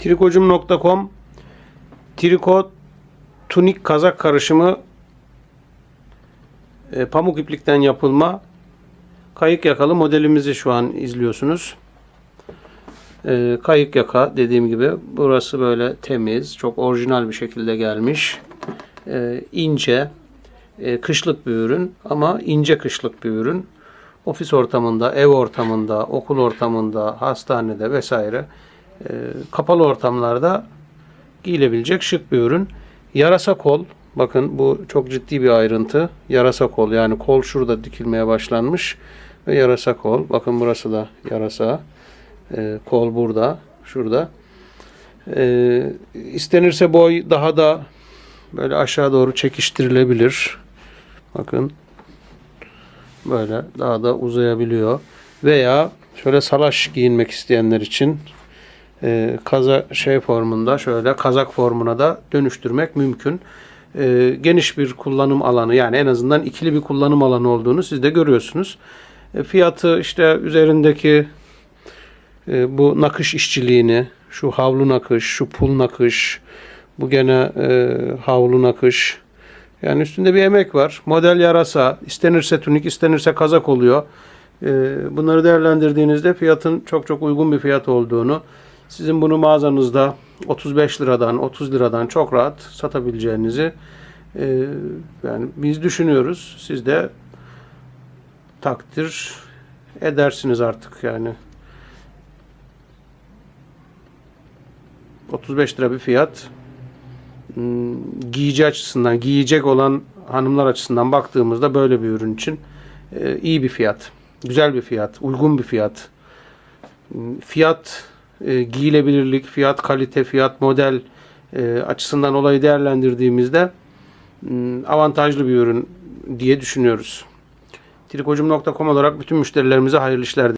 Trikocum.com Triko tunik kazak karışımı e, pamuk iplikten yapılma kayık yakalı modelimizi şu an izliyorsunuz. E, kayık yaka dediğim gibi burası böyle temiz, çok orijinal bir şekilde gelmiş. E, ince, e, kışlık bir ürün ama ince kışlık bir ürün. Ofis ortamında, ev ortamında, okul ortamında, hastanede vesaire kapalı ortamlarda giyilebilecek şık bir ürün. Yarasa kol. Bakın bu çok ciddi bir ayrıntı. Yarasa kol yani kol şurada dikilmeye başlanmış ve yarasa kol. Bakın burası da yarasa. E, kol burada. Şurada. E, istenirse boy daha da böyle aşağı doğru çekiştirilebilir. Bakın. Böyle daha da uzayabiliyor. Veya şöyle salaş giyinmek isteyenler için e, kaza şey formunda şöyle kazak formuna da dönüştürmek mümkün. E, geniş bir kullanım alanı yani en azından ikili bir kullanım alanı olduğunu siz de görüyorsunuz. E, fiyatı işte üzerindeki e, bu nakış işçiliğini, şu havlu nakış, şu pul nakış, bu gene e, havlu nakış. Yani üstünde bir emek var. Model yarasa, istenirse tunik, istenirse kazak oluyor. E, bunları değerlendirdiğinizde fiyatın çok çok uygun bir fiyat olduğunu, sizin bunu mağazanızda 35 liradan, 30 liradan çok rahat satabileceğinizi e, yani biz düşünüyoruz. Siz de takdir edersiniz artık yani. 35 lira bir fiyat. Hmm, Giyici açısından, giyecek olan hanımlar açısından baktığımızda böyle bir ürün için e, iyi bir fiyat. Güzel bir fiyat, uygun bir fiyat. Hmm, Fiyat, e, giyilebilirlik, fiyat kalite, fiyat model e, açısından olayı değerlendirdiğimizde hmm, avantajlı bir ürün diye düşünüyoruz. Trikocum.com olarak bütün müşterilerimize hayırlı işler